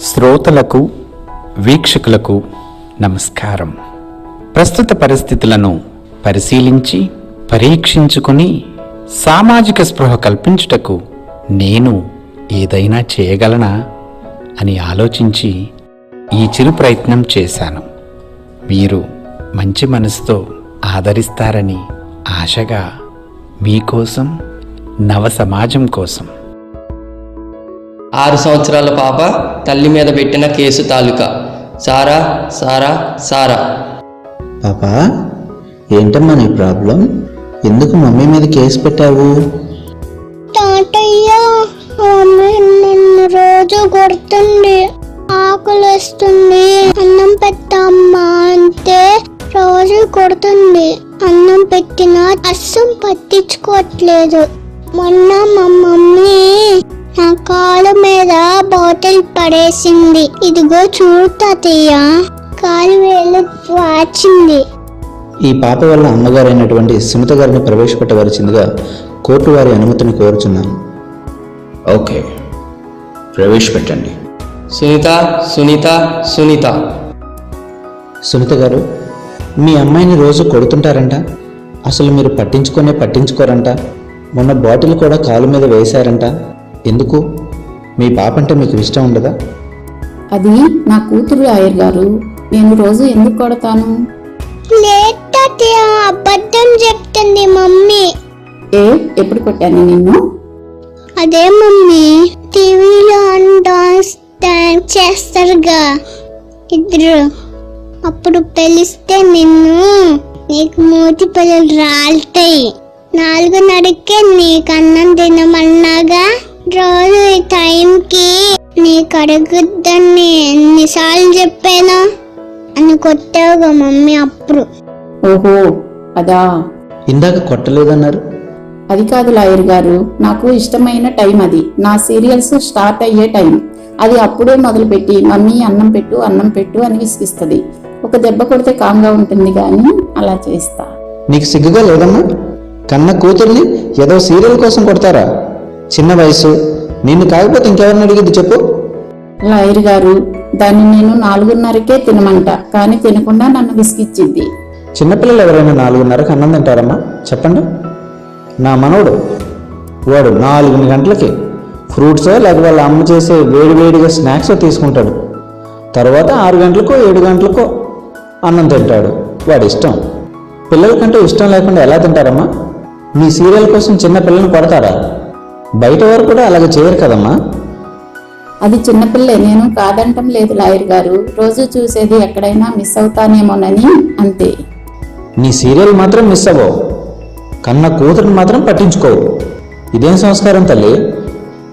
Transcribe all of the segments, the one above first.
శ్రోతలకు వీక్షకులకు నమస్కారం. ప్రస్తుత పరిస్థితులను పరిశీలించి పరీక్షించుకొని సామాజిక స్పృహ కల్పించుటకు నేను ఏదైనా చేయగలనా అని ఆలోచించి ఈ చిరు ప్రయత్నం చేశాను. మీరు మంచి మనసుతో ఆదరిస్తారని ఆశగా మీకోసం నవ సమాజం కోసం ఆరు సంవత్సరాల పాప తల్లి మీద పెట్టిన కేసు తాలూకా. సారా సారా సారా. పాపా ఏంటమ్మా నీ ప్రాబ్లం? ఎందుకు మమ్మీ మీద కేసు పెట్టావు? తాతయ్య మమ్మీ నన్ను రోజు కొడుతుంది ఆకలిస్తుంది. అన్నం పెట్టమ్మా అంటే రోజు కొడుతుంది. అన్నం పెట్టినా అస్సం పట్టించుకోవట్లేదు. మొన్న మా మమ్మీ నా కాలు మీద బాటిల్ పడేసింది. ఇదిగో చూడు తాతయ్య. కాలు వేలు వాచింది. ఈ పాప వల్ల అమ్మగారైనటువంటి సునీత గారిని ప్రవేశపెట్టవలసిందిగా కోర్టు వారి అనుమతిని కోరుచున్నాను. ఓకే. ప్రవేశపెట్టండి. సునీత సునీత సునీత. సునీత గారు మీ అమ్మాయిని రోజు కొడుతుంటారంట. అసలు మీరు పట్టించుకొనే పట్టించుకోరంట. మొన్న బాటిల్ కూడా కాలు మీద వేశారంట. ఎందుకు? మీ పాప అంటే మీకు ఇష్టం ఉండదా? అది నా కూతురు లాయర్ గారు. నేను రోజు ఎందుకు కొడతాను? అబద్ధం చెప్తుంది మమ్మీ. ఏ ఎప్పుడు కొట్టాను నిన్ను? అదే మమ్మీ టీవీలో డాన్స్ డాన్స్ చేస్తారుగా ఇద్దరు. అప్పుడు పిలిస్తే నిన్ను నీకు మూతి పిల్లలు రాలుతాయి. నాలుగున్నరకే నీకు అన్నం తినమన్నాగా? రోజు ఈ టైంకి. నీకు అడుగుద్దని ఎన్నిసార్లు చెప్పాను? అని కొట్టావుగా మమ్మీ అప్పుడు. ఓహో అదా? ఇందాక కొట్టలేదన్నారు. అది కాదు లాయర్ గారు నాకు ఇష్టమైన టైం అది. నా సీరియల్స్ స్టార్ట్ అయ్యే టైం. అది అప్పుడే మొదలుపెట్టి మమ్మీ అన్నం పెట్టు అన్నం పెట్టు అని విసిగిస్తుంది. ఒక దెబ్బ కొడితే కాంగా ఉంటుంది కానీ అలా చేస్తా. నీకు సిగ్గుగా లేదమ్మా? కన్న కూతుర్ని ఏదో సీరియల్ కోసం కొడతారా? చిన్న వయసు. నిన్ను కాకపోతే ఇంకెవరిని అడిగింది చెప్పు. లాయర్ గారు దాన్ని నేను నాలుగున్నరకే తినమంట కానీ తినకుండా నన్ను విసిగిచ్చింది. చిన్నపిల్లలు ఎవరైనా నాలుగున్నరకు అన్నం తింటారమ్మా? చెప్పండి. నా మనవడు వాడు నాలుగు గంటలకి ఫ్రూట్స్ లేక వాళ్ళ అమ్మ చేసే వేడివేడిగా స్నాక్స్ తీసుకుంటాడు. తర్వాత ఆరు గంటలకో ఏడు గంటలకో అన్నం తింటాడు. వాడి ఇష్టం. పిల్లలకంటూ ఇష్టం లేకుండా ఎలా తింటారమ్మా? మీ సీరియల్ కోసం చిన్న పిల్లల్ని కొడతారా? బయట వారు కూడా అలాగే చేయరు కదమ్మా? అది చిన్నపిల్లే నేను కాదంటం లేదు లాయర్ గారు. రోజు చూసేది ఎక్కడైనా మిస్ అవుతానేమోనని అంతే. నీ సీరియల్ మాత్రం మిస్ అవ్వవు. కన్న కూతురుని మాత్రం పట్టించుకోవు. ఇదేం సంస్కారం తల్లి?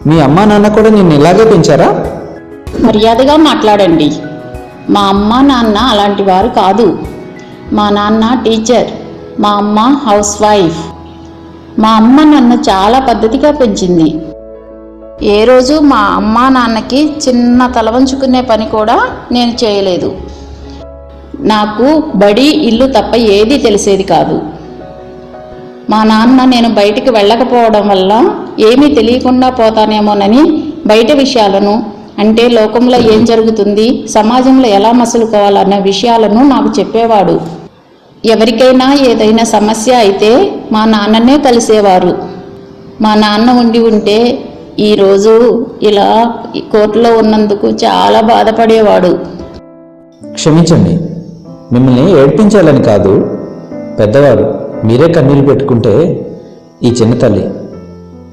మీ అమ్మా నాన్న కూడా నిన్ను ఇలాగే పెంచారా? మర్యాదగా మాట్లాడండి. మా అమ్మ నాన్న అలాంటి వారు కాదు. మా నాన్న టీచర్ మా అమ్మ హౌస్ వైఫ్. మా అమ్మ నన్ను చాలా పద్ధతిగా పెంచింది. ఏ రోజు మా అమ్మ నాన్నకి చిన్న తలవంచుకునే పని కూడా నేను చేయలేదు. నాకు బడి ఇల్లు తప్ప ఏదీ తెలిసేది కాదు. మా నాన్న నేను బయటికి వెళ్ళకపోవడం వల్ల ఏమీ తెలియకుండా పోతానేమోనని బయట విషయాలను అంటే లోకంలో ఏం జరుగుతుంది సమాజంలో ఎలా మసులుకోవాలన్న విషయాలను నాకు చెప్పేవాడు. ఎవరికైనా ఏదైనా సమస్య అయితే మా నాన్ననే కలిసేవారు. మా నాన్న ఉండి ఉంటే ఈరోజు ఇలా కోర్టులో ఉన్నందుకు చాలా బాధపడేవాడు. క్షమించండి. మిమ్మల్ని ఏడ్పించాలని కాదు. పెద్దవారు మీరే కన్నీరు పెట్టుకుంటే ఈ చిన్న తల్లి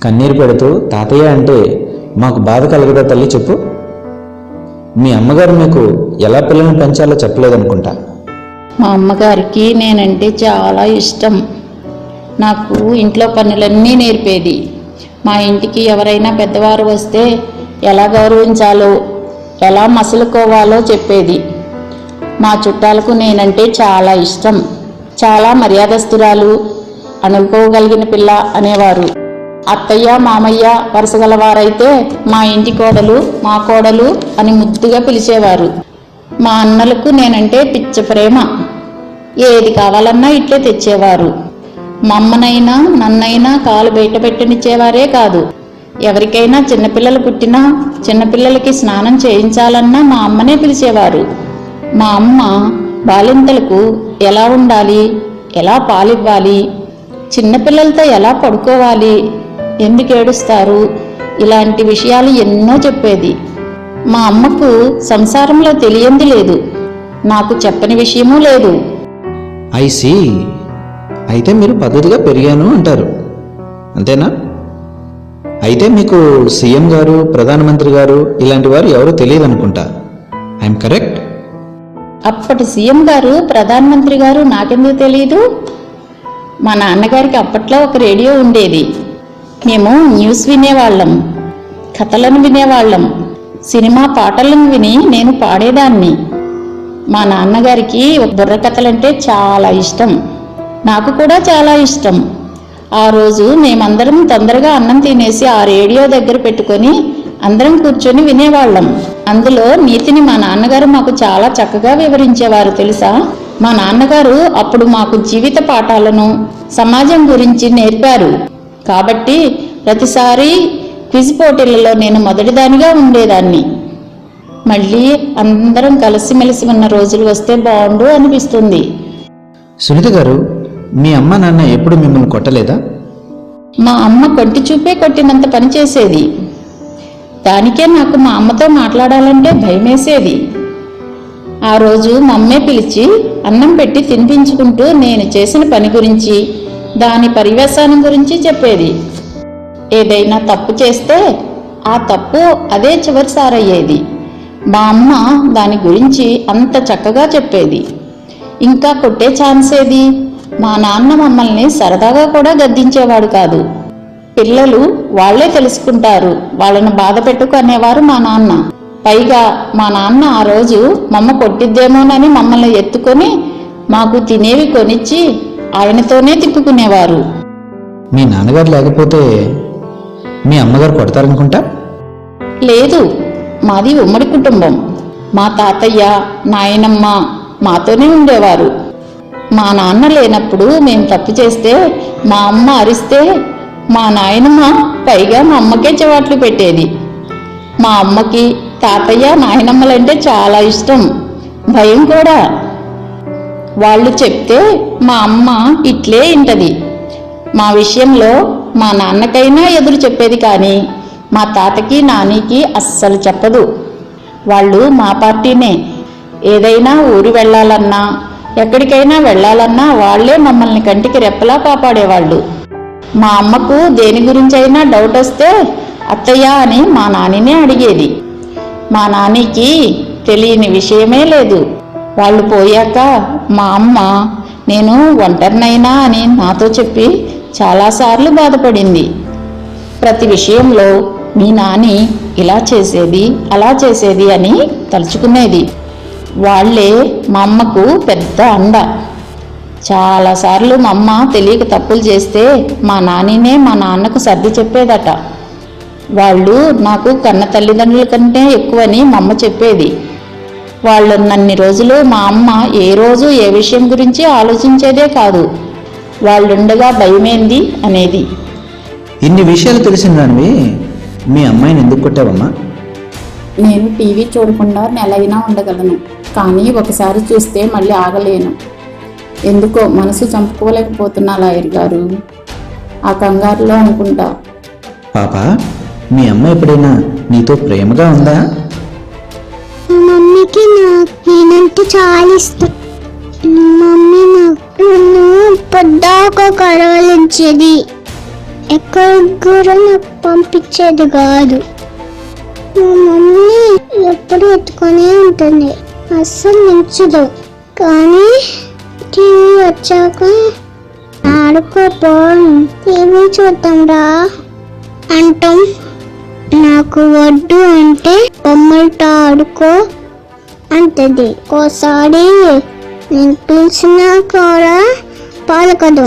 కన్నీరు పెడుతూ తాతయ్య అంటే మాకు బాధ కలగదా తల్లి చెప్పు. మీ అమ్మగారు మీకు ఎలా పిల్లల్ని పెంచాలో చెప్పలేదనుకుంటా. మా అమ్మగారికి నేనంటే చాలా ఇష్టం. నాకు ఇంట్లో పనులన్నీ నేర్పేది. మా ఇంటికి ఎవరైనా పెద్దవారు వస్తే ఎలా గౌరవించాలో ఎలా మసులుకోవాలో చెప్పేది. మా చుట్టాలకు నేనంటే చాలా ఇష్టం. చాలా మర్యాదస్తురాలు అనుకోగలిగిన పిల్ల అనేవారు. అత్తయ్య మామయ్య వరుసగలవారైతే మా ఇంటి కోడలు మా కోడలు అని ముద్దుగా పిలిచేవారు. మా అన్నలకు నేనంటే పిచ్చ ప్రేమ. ఏది కావాలన్నా ఇట్లే తెచ్చేవారు. మా అమ్మనైనా నన్నైనా కాలు బయట పెట్టనిచ్చేవారే కాదు. ఎవరికైనా చిన్నపిల్లలు పుట్టినా చిన్నపిల్లలకి స్నానం చేయించాలన్నా మా అమ్మనే పిలిచేవారు. మా అమ్మ బాలింతలకు ఎలా ఉండాలి ఎలా పాలివ్వాలి చిన్నపిల్లలతో ఎలా పడుకోవాలి ఎందుకు ఏడుస్తారు ఇలాంటి విషయాలు ఎన్నో చెప్పేది. మా అమ్మకు సంసారంలో తెలియంది లేదు. నాకు చెప్పని విషయమూ లేదు. ఐసి అయితే మీరు పద్ధతిగా పెరిగాను అంటారు. అంతేనా? అయితే మీకు సీఎం గారు ప్రధానమంత్రి గారు ఇలాంటి వారు ఎవరు తెలియదు అనుకుంటా ఐఎమ్ కరెక్ట్ అప్పటి సీఎం గారు ప్రధానమంత్రి గారు నాకెందుకు తెలియదు మా నాన్నగారికి అప్పట్లో ఒక రేడియో ఉండేది. మేము న్యూస్ వినేవాళ్ళం కథలను వినేవాళ్ళం సినిమా పాటలను విని నేను పాడేదాన్ని. మా నాన్నగారికి బుర్రకథలంటే చాలా ఇష్టం. నాకు కూడా చాలా ఇష్టం. ఆ రోజు మేమందరం తొందరగా అన్నం తినేసి ఆ రేడియో దగ్గర పెట్టుకొని అందరం కూర్చొని వినేవాళ్ళం. అందులో నీతిని మా నాన్నగారు మాకు చాలా చక్కగా వివరించేవారు తెలుసా? మా నాన్నగారు అప్పుడు మాకు జీవిత పాఠాలను సమాజం గురించి నేర్పారు. కాబట్టి ప్రతిసారి క్విజ్ పోటీలలో నేను మొదటిదానిగా ఉండేదాన్ని. మళ్ళీ అందరం కలిసిమెలిసి ఉన్న రోజులు వస్తే బాగుండు అనిపిస్తుంది. సునీత గారు మీ అమ్మ నాన్న ఎప్పుడు మిమ్మల్ని కొట్టలేదా? మా అమ్మ కొట్టి చూపే కొట్టినంత పని చేసేది. దానికే నాకు మా అమ్మతో మాట్లాడాలంటే భయమేసేది. ఆ రోజు మా అమ్మే పిలిచి అన్నం పెట్టి తినిపించుకుంటూ నేను చేసిన పని గురించి దాని పర్యవసానం గురించి చెప్పేది. ఏదైనా తప్పు చేస్తే ఆ తప్పు అదే చివరిసారయ్యేది. మా అమ్మ దాని గురించి అంత చక్కగా చెప్పేది. ఇంకా కొట్టే ఛాన్స్ ఏది? మా నాన్న మమ్మల్ని సరదాగా కూడా గద్దించేవాడు కాదు. పిల్లలు వాళ్ళే తెలుసుకుంటారు. వాళ్ళని బాధ పెట్టుకు అనేవారు మా నాన్న. పైగా మా నాన్న ఆ రోజు మమ్మ కొట్టిద్దేమోనని మమ్మల్ని ఎత్తుకొని మాకు తినేవి కొనిచ్చి ఆయనతోనే తిప్పుకునేవారు. మీ నాన్నగారు లేకపోతే మీ అమ్మగారు కొడతారనుకుంటా? లేదు. మాది ఉమ్మడి కుటుంబం. మా తాతయ్య నాయనమ్మ మాతోనే ఉండేవారు. మా నాన్న లేనప్పుడు మేము తప్పు చేస్తే మా అమ్మ అరిస్తే మా నాయనమ్మ పైగా మా అమ్మకే చెవాట్లు పెట్టేది. మా అమ్మకి తాతయ్య నాయనమ్మలంటే చాలా ఇష్టం. భయం కూడా. వాళ్ళు చెప్తే మా అమ్మ ఇట్లే ఇంటది. మా విషయంలో మా నాన్నకైనా ఎదురు చెప్పేది కానీ మా తాతకి నానికి అస్సలు చెప్పదు. వాళ్ళు మా పార్టీనే. ఏదైనా ఊరు వెళ్ళాలన్నా ఎక్కడికైనా వెళ్ళాలన్నా వాళ్ళే మమ్మల్ని కంటికి రెప్పలా కాపాడేవాళ్ళు. మా అమ్మకు దేని గురించైనా డౌట్ వస్తే అత్తయ్య అని మా నానినే అడిగేది. మా నానికి తెలియని విషయమే లేదు. వాళ్ళు పోయాక మా అమ్మ నేను ఒంటరినైనా అని నాతో చెప్పి చాలాసార్లు బాధపడింది. ప్రతి విషయంలో మీ నాని ఇలా చేసేది అలా చేసేది అని తలుచుకునేది. వాళ్ళే మా అమ్మకు పెద్ద అండ. చాలాసార్లు మా అమ్మ తెలియక తప్పులు చేస్తే మా నానినే మా నాన్నకు సర్ది చెప్పేదట. వాళ్ళు నాకు కన్న తల్లిదండ్రుల కంటే ఎక్కువని మా అమ్మ చెప్పేది. వాళ్ళున్నన్ని రోజులు మా అమ్మ ఏ రోజు ఏ విషయం గురించి ఆలోచించేదే కాదు. వాళ్ళుండగా భయమేంది అనేది. ఇన్ని విషయాలు తెలిసిందానివి మీ అమ్మాయిని ఎందుకు కొట్టావమ్మా? నేను టీవీ చూడకుండా నెలైనా ఉండగలను కానీ ఒకసారి చూస్తే మళ్ళీ ఆగలేను. ఎందుకో మనసు చంపుకోలేకపోతున్నా లాయర్ గారు. ఆ కంగారులో అనుకుంటా. పాప మీ అమ్మ ఎప్పుడైనా నీతో ప్రేమగా ఉందా? మమ్మీకి నాకు నేనంటే చాలా ఇష్టం. మమ్మీ నాకు పొద్దాక కడవలించేది ఎక్కడికి పంపించేది కాదు. మా మమ్మీ ఎప్పుడు ఎత్తుకొని ఉంటుంది. అస్సలు నించదు కానీ టీవీ వచ్చాక ఆడుకోపో. టీవీ చూద్దాంరా? అంటాం. నాకు వడ్డు అంటే బొమ్మలతో ఆడుకో అంటది. ఒకసారి నేను పిలిచినా కూడా పాలకదు.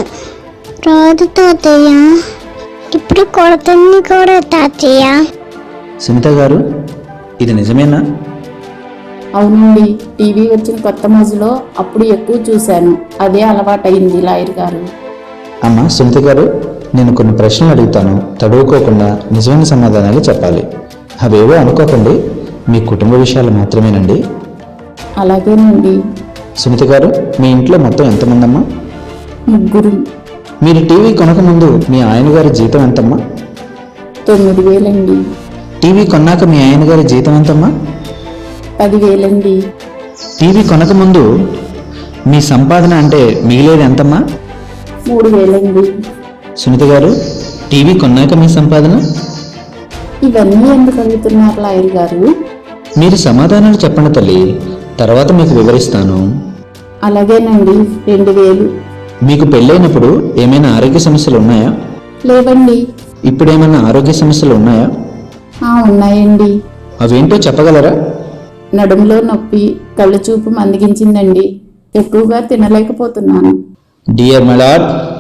రాదు తాతయ్య ఇప్పుడు కొడుతుంది కూడా తాతయ్య. సునీత గారు ఇది నిజమేనా? అవునండి టీవీ వచ్చిన కొత్త మజులో అప్పుడు ఎక్కువ చూశాను. అదే అలవాటైంది లాయర్ గారు. అమ్మా సునీత గారు నేను కొన్ని ప్రశ్నలు అడుగుతాను. తడువుకోకుండా నిజమైన సమాధానాలు చెప్పాలి. అవేవో అనుకోకండి. మీ కుటుంబ విషయాలు మాత్రమేనండి. అలాగేనండి. సునీత గారు మీ ఇంట్లో మొత్తం ఎంతమంది అమ్మా? ముగ్గురు. మీరు టీవీ కొనకముందు మీ ఆయన గారి జీతం ఎంతమ్మా? తొమ్మిది వేలండి. టీవీ కొన్నాక మీ ఆయన గారి జీతం ఎంతమ్మా? పదివేలండి. టీవీ కొనకముందు మీ సంపాదన అంటే మిగిలేది ఎంతమ్మా? మూడు వేలండి సునీత గారు టీవీ కొన్నాక మీ సంపాదన? ఇవన్నీ ఎందుకు అడుగుతున్నారు లాయర్ గారు? మీరు సమాధానాలు చెప్పండి తల్లి తర్వాత మీకు వివరిస్తాను. అలాగేనండి రెండు వేలు. మీకు పెళ్ళైనప్పుడు ఏమైనా ఆరోగ్య సమస్యలు ఉన్నాయా? లేవండి. ఇప్పుడు ఏమైనా ఆరోగ్య సమస్యలు ఉన్నాయా? ఆ ఉన్నాయండి. అవేంటో చెప్పగలరా? నడుములో నొప్పి కళ్ళు చూపు మందగించిందండి. ఎక్కువగా తినలేకపోతున్నాను. డియర్ మలాడ్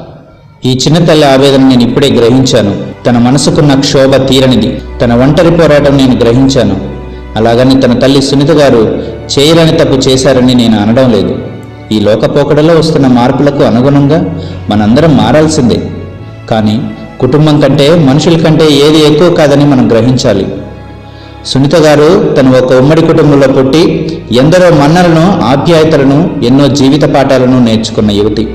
ఈ చిన్న తల్లి ఆవేదన నేను ఇప్పుడే గ్రహించాను. తన మనసుకున్న క్షోభ తీరనిది. తన ఒంటరి పోరాటం నేను గ్రహించాను. అలాగని తన తల్లి సునీత గారు చేయలేని తప్పు చేశారని నేను అనడం లేదు. ఈ లోకపోకడలో వస్తున్న మార్పులకు అనుగుణంగా మనందరం మారాల్సిందే. కానీ కుటుంబం కంటే మనుషుల కంటే ఏది ఎక్కువ కాదని మనం గ్రహించాలి. సునీత గారు తను ఒక ఉమ్మడి కుటుంబంలో పుట్టి ఎందరో మన్నలను ఆప్యాయతలను ఎన్నో జీవిత పాఠాలను నేర్చుకున్న యువతి.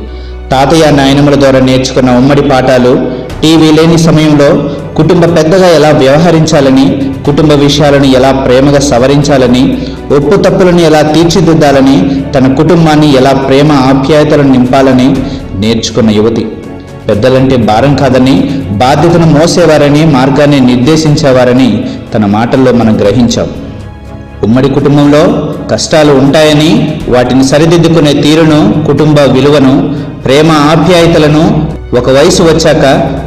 తాతయ్య నాయనముల ద్వారా నేర్చుకున్న ఉమ్మడి పాఠాలు టీవీ లేని సమయంలో కుటుంబ పెద్దగా ఎలా వ్యవహరించాలని కుటుంబ విషయాలను ఎలా ప్రేమగా సవరించాలని ఒప్పు తప్పులను ఎలా తీర్చిదిద్దాలని తన కుటుంబాన్ని ఎలా ప్రేమ ఆప్యాయతలను నింపాలని నేర్చుకున్న యువతి. పెద్దలంటే భారం కాదని బాధ్యతను మోసేవారని మార్గాన్ని నిర్దేశించేవారని తన మాటల్లో మనం గ్రహించాం. ఉమ్మడి కుటుంబంలో కష్టాలు ఉంటాయని వాటిని సరిదిద్దుకునే తీరును కుటుంబ విలువను ప్రేమ ఆప్యాయతలను ఒక వయసు వచ్చాక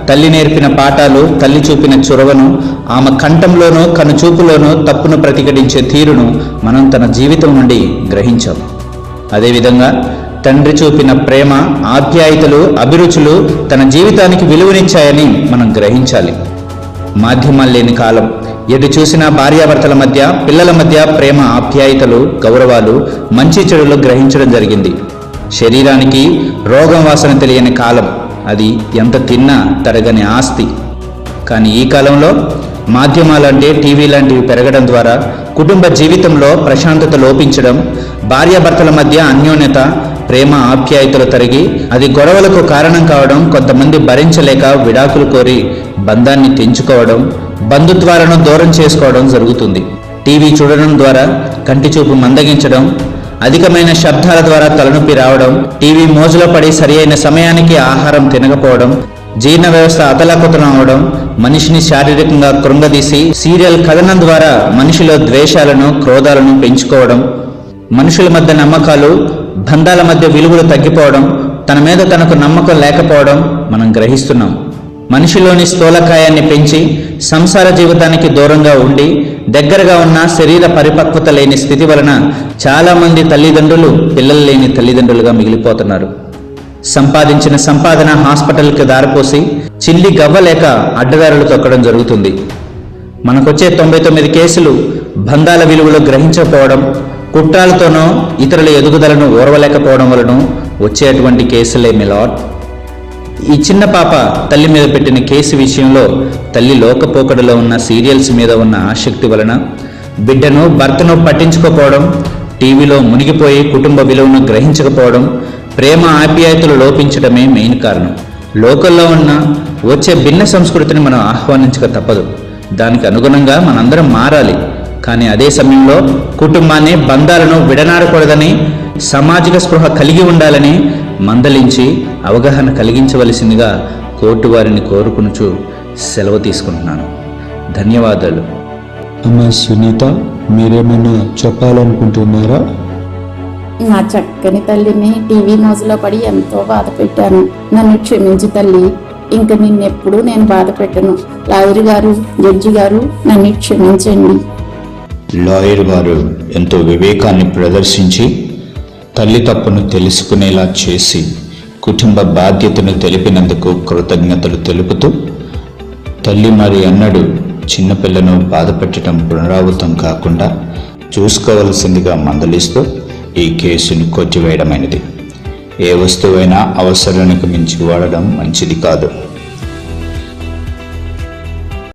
తల్లి నేర్పిన పాఠాలు తల్లి చూపిన చొరవను ఆమె కంఠంలోనూ కనుచూపులోనో తప్పును ప్రతిఘటించే తీరును మనం తన జీవితం నుండి గ్రహించాం. అదేవిధంగా తండ్రి చూపిన ప్రేమ ఆప్యాయతలు అభిరుచులు తన జీవితానికి విలువనిచ్చాయని మనం గ్రహించాలి. మాధ్యమాలు లేని కాలం ఎటు చూసినా భార్యాభర్తల మధ్య పిల్లల మధ్య ప్రేమ ఆప్యాయతలు గౌరవాలు మంచి చెడులు గ్రహించడం జరిగింది. శరీరానికి రోగం వాసన తెలియని కాలం అది ఎంత తిన్నా తరగని ఆస్తి. కానీ ఈ కాలంలో మాధ్యమాలంటే టీవీ లాంటివి పెరగడం ద్వారా కుటుంబ జీవితంలో ప్రశాంతత లోపించడం భార్యాభర్తల మధ్య అన్యోన్యత ప్రేమ ఆప్యాయతలు తరిగి అది గొడవలకు కారణం కావడం కొంతమంది భరించలేక విడాకులు కోరి బంధాన్ని తెంచుకోవడం బంధుత్వాలను దూరం చేసుకోవడం జరుగుతుంది. టీవీ చూడడం ద్వారా కంటి చూపు మందగించడం అధికమైన శబ్దాల ద్వారా తలనొప్పి రావడం టీవీ మోజులో పడి సరి అయిన సమయానికి ఆహారం తినకపోవడం జీర్ణ వ్యవస్థ అతలాకుతలం అవడం మనిషిని శారీరకంగా కృంగదీసి సీరియల్ కథనం ద్వారా మనిషిలో ద్వేషాలను క్రోధాలను పెంచుకోవడం మనుషుల మధ్య నమ్మకాలు బంధాల మధ్య విలువలు తగ్గిపోవడం తన మీద తనకు నమ్మకం లేకపోవడం మనం గ్రహిస్తున్నాం. మనిషిలోని స్థూలకాయాన్ని పెంచి సంసార జీవితానికి దూరంగా ఉండి దగ్గరగా ఉన్న శరీర పరిపక్వత లేని స్థితి వలన చాలామంది తల్లిదండ్రులు పిల్లలు లేని తల్లిదండ్రులుగా మిగిలిపోతున్నారు. సంపాదించిన సంపాదన హాస్పిటల్కి దారిపోసి చిల్లి గవ్వలేక అడ్డదారులు తొక్కడం జరుగుతుంది. మనకొచ్చే తొంభై తొమ్మిది కేసులు బంధాల విలువలు గ్రహించకపోవడం కుట్రాలతోనో ఇతరుల ఎదుగుదలను ఓర్వలేకపోవడం వలన వచ్చేటువంటి కేసులే మిలాట్ ఈ చిన్న పాప తల్లి మీద పెట్టిన కేసు విషయంలో తల్లి లోకపోకడలో ఉన్న సీరియల్స్ మీద ఉన్న ఆసక్తి వలన బిడ్డను భర్తను పట్టించుకోకపోవడం టీవీలో మునిగిపోయి కుటుంబ విలువను గ్రహించకపోవడం ప్రేమ ఆప్యాయతలు లోపించడమే మెయిన్ కారణం. లోకల్లో ఉన్న వచ్చే భిన్న సంస్కృతిని మనం ఆహ్వానించక తప్పదు. దానికి అనుగుణంగా మనందరం మారాలి. కానీ అదే సమయంలో కుటుంబాన్ని బంధాలను విడనాడకూడదని సామాజిక స్పృహ కలిగి ఉండాలని మందలించి అవగాహన కలిగించవలసిందిగా కోర్టు వారిని కోరుకునుచు సెలవు తీసుకుంటున్నాను. ధన్యవాదాలు. అమ్మ సునీత మీరేమన్నా చెప్పాలనుకుంటున్నారా? నా చక్కని తల్లిని టీవీ మోజులో పడి ఎంతో బాధ పెట్టాను. నన్ను క్షమించు తల్లి. ఇంక నిన్నెప్పుడు నేను బాధ పెట్టను. లాయర్ గారు జడ్జి గారు నన్ను క్షమించండి. లాయర్ గారు ఎంతో వివేకాన్ని ప్రదర్శించి తల్లి తప్పును తెలుసుకునేలా చేసి కుటుంబ బాధ్యతను తెలిపినందుకు కృతజ్ఞతలు తెలుపుతూ తల్లి మరి అన్నడు చిన్నపిల్లను బాధపెట్టడం పునరావృతం కాకుండా చూసుకోవలసిందిగా మందలిస్తూ ఈ కేసును కొట్టివేయడమైనది. ఏ వస్తువైనా అవసరానికి మించి వాడడం మంచిది కాదు.